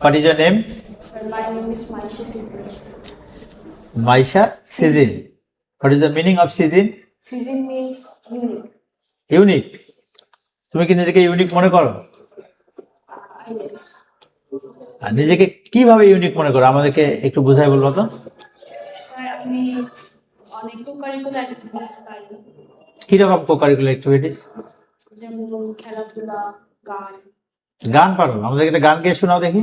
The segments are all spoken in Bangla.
What is your name? My name is Maisha Sidhu. Maisha Sizin. What is the meaning of Sizin? Sidhu means unique. Unique তুমি কি নিজেকে ইউনিক মনে করো Uh, আর নিজেকে কীভাবে ইউনিক মনে করো আমাদেরকে একটু বুঝাই বলব তো স্যার আমি অনেক কারিকুলার অ্যাক্টিভিটিস পাই কীরকম কো কারিকুলার অ্যাক্টিভিটিস যেমন খেলাধুলা গান গান পারো আমাদেরকে গান গিয়ে শোনাও দেখি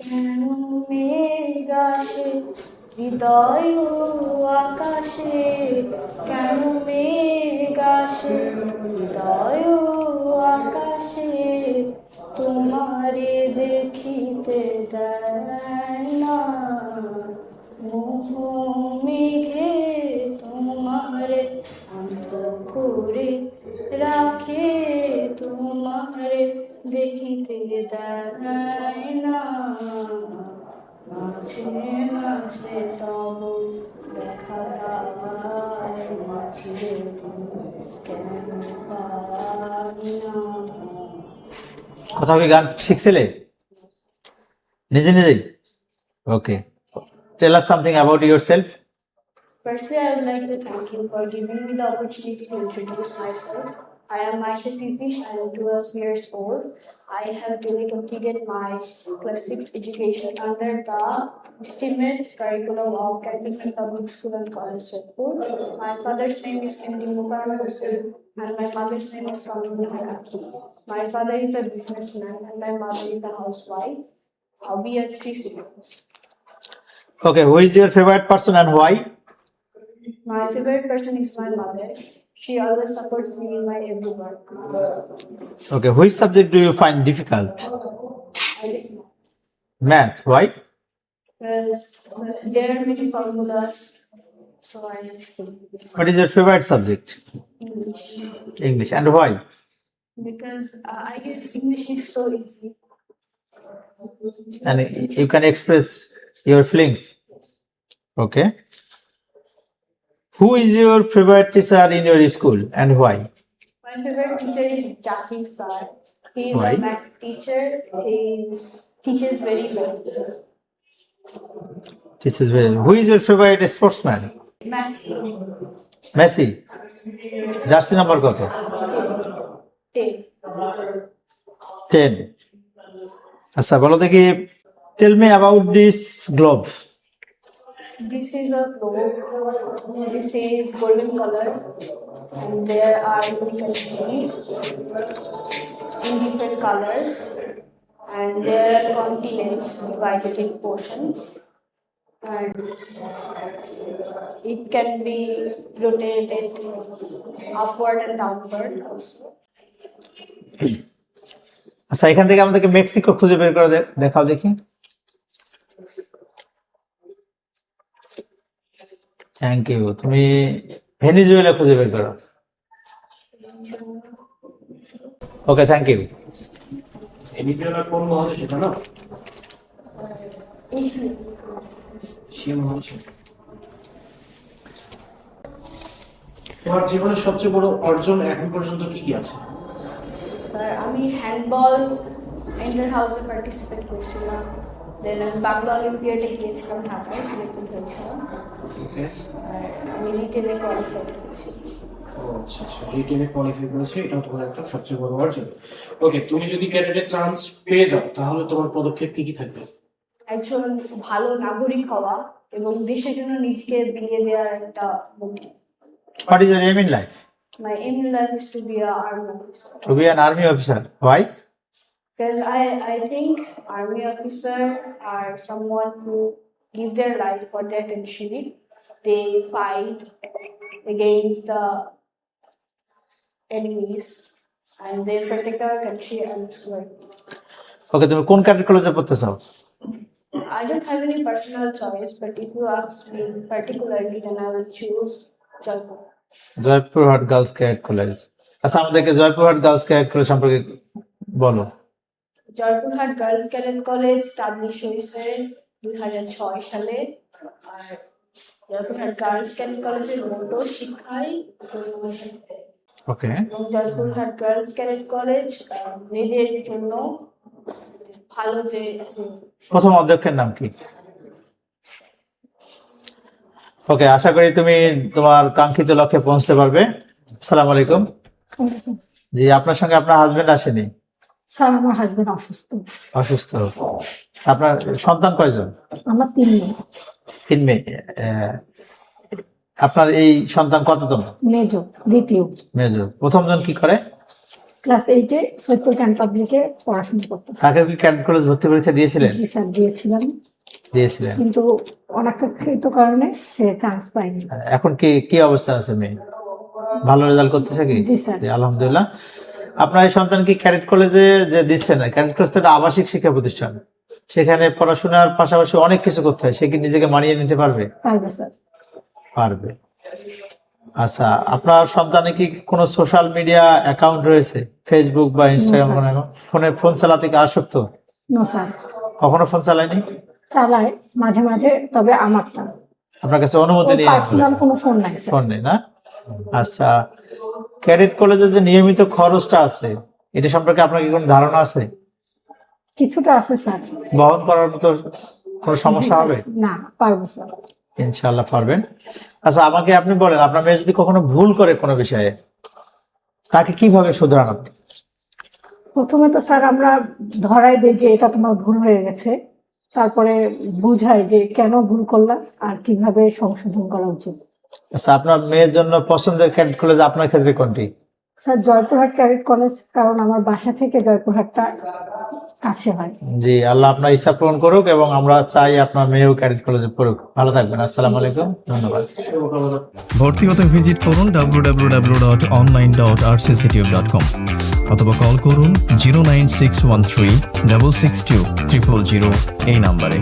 কেন মেঘ হৃদয় আকাশে না কোথাও কি গান শিখছিলে নিজে নিজেই okay tell us something about yourself Firstly, I would like to thank you for giving me the opportunity to introduce myself. I am Maisha Sipish. I am 12 years old. I have duly completed my plus six education under the estimate curriculum of Catholic Public School and College Jaipur. My father's name is Andy Mubarak and my mother's name is Kamini Hayaki. My father is a businessman and my mother is a housewife. Uh, we are three siblings. Okay, who is your favorite person and why? My favorite person is my mother. She always supports me in my every work. Okay, which subject do you find difficult? Math, why? Because uh, there are many formulas, so I What is your favorite subject? English. English, and why? Because uh, I guess English is so easy. And you can express your feelings. Okay. Who is your favorite teacher in your school and why? My favorite teacher is Jackie Sir. He is Why? a math teacher. He is, teaches very well. This is very. Who is your favorite sportsman? Messi. Jersey number কত 10. টেন আচ্ছা বলো দেখি tell me about this glove This is a globe. This is golden color, and there are countries in different colors, and there are continents divided in portions, and it can be rotated upward and downward also. আচ্ছা এখান থেকে আমাদেরকে মেক্সিকো খুঁজে বের করে দেখাও দেখি থ্যাংক ইউ তুমি ভেনিজুয়েলা খুঁজে বের করো। ওকে থ্যাংক ইউ ভেনিজুয়েলা কোন মহাদেশ তোমার জীবনের সবচেয়ে বড় অর্জন এখন পর্যন্ত কি কি আছে? স্যার আমি হ্যান্ডবল ইন্টার হাউসে পার্টিসিপেট করছিলাম। দেন আমি বাংলা অলিম্পিয়াডে গিয়েছিলাম ঢাকায় সিলেক্টেড হয়েছিলাম আমি রিটেলে কোয়ালিফাইড করেছি। আচ্ছা আচ্ছা। রিটেনে কোয়ালিফাই করেছে তোমার একটা সবচেয়ে বড় অর্জন। ওকে তুমি যদি ক্যাডেটের চান্স পেয়ে যাও তাহলে তোমার পদক্ষেপ কি কি থাকবে? একজন ভালো নাগরিক হওয়া এবং দেশের জন্য নিজেকে দেওয়ার একটা army officer why Because I, I think army officer are someone who give their life for their country. They fight against the enemies and they protect our country and well. Okay তুমি কোন ক্যাডেট কলেজে পড়তে চাও I don't have any personal choice, but if you ask me particularly, then I will choose Jaipur. Joypurhat girls cadet college আচ্ছা আমাদেরকে জয়পুরহাট গার্লস ক্যাডেট কলেজ সম্পর্কে বলো Joypurhat girls cadet college establish হয়েছে দুই হাজার ছয় সালে। আর জয়পুরহাট গার্লস ক্যাডেট কলেজের মোটো শিক্ষায় okay. Joypurhat girls cadet college মেয়েদের জন্য ভালো যে প্রথম অধ্যক্ষের নাম কি? ওকে আশা করি তুমি তোমার কাঙ্ক্ষিত লক্ষ্যে পৌঁছতে পারবে। আসসালামু আলাইকুম। জি আপনার সঙ্গে আপনার হাজবেন্ড আসেনি। স্যার আমার হাজবেন্ড অসুস্থ। অসুস্থ। আপনার সন্তান কয়জন? আমার তিন মেয়ে। তিন মেয়ে। আপনার এই সন্তান কততম মেজ দ্বিতীয়। জন কি করে? ক্লাস এইটে সৈয়দপুর ক্যান্ট পাবলিকে পড়াশোনা করতে। তাকে কি কলেজ ভর্তি পরীক্ষা দিয়েছিলেন? জি স্যার দিয়েছিলাম। দিয়েছিলেন। কিন্তু অনাকাঙ্ক্ষিত কারণে সে চান্স পায়নি। এখন কি কি অবস্থা আছে মেয়ে? ভালো রেজাল্ট করতেছে কি? জি, স্যার। আলহামদুলিল্লাহ। আপনার এই সন্তান কি ক্যাডেট কলেজে যে দিচ্ছে না ক্যারেট কলেজ একটা আবাসিক শিক্ষা প্রতিষ্ঠান। সেখানে পড়াশোনার পাশাপাশি অনেক কিছু করতে হয় সে কি নিজেকে মানিয়ে নিতে পারবে? পারবে আচ্ছা আপনার সন্তানে কি কোনো সোশ্যাল মিডিয়া অ্যাকাউন্ট রয়েছে? ফেসবুক বা ইনস্টাগ্রাম। কোনো? ফোনে ফোন চালাতে কি আসক্ত? নো স্যার কখনো ফোন চালায়নি? চালায় মাঝে মাঝে তবে আমারটা। আপনার কাছে অনুমতি নিয়ে পার্সোনাল কোনো ফোন নাই ফোন নেই না? আচ্ছা ক্যাডেট কলেজে যে নিয়মিত খরচটা আছে এটা সম্পর্কে আপনার কি কোনো ধারণা আছে? কিছুটা আছে স্যার। বহন করার মতো কোনো সমস্যা হবে? না পারব স্যার। ইনশাআল্লাহ পারবেন। আচ্ছা আমাকে আপনি বলেন আপনার মেয়ে যদি কখনো ভুল করে কোনো বিষয়ে তাকে কীভাবে শুধরান আপনি? প্রথমে তো স্যার আমরা ধরাই দিই যে এটা তোমার ভুল হয়ে গেছে। তারপরে বুঝাই যে কেন ভুল করলাম আর কীভাবে সংশোধন করা উচিত। আচ্ছা আপনার মেয়ের জন্য পছন্দের ক্যাডেট কলেজ আপনার ক্ষেত্রে কোনটি? স্যার জয়পুরহাট ক্যাডেট কলেজ কারণ আমার বাসা থেকে জয়পুরহাটটা কাছে হয়। জি আল্লাহ আপনার ইচ্ছা পূরণ করুক এবং আমরা চাই আপনার মেয়েও ক্যাডেট কলেজে পড়ুক। ভালো থাকবেন আসসালামু আলাইকুম ধন্যবাদ। ভর্তি হতে ভিজিট করুন www.online.rcctube.com অথবা কল করুন zero nine six one three double six two triple zero এই নাম্বারে।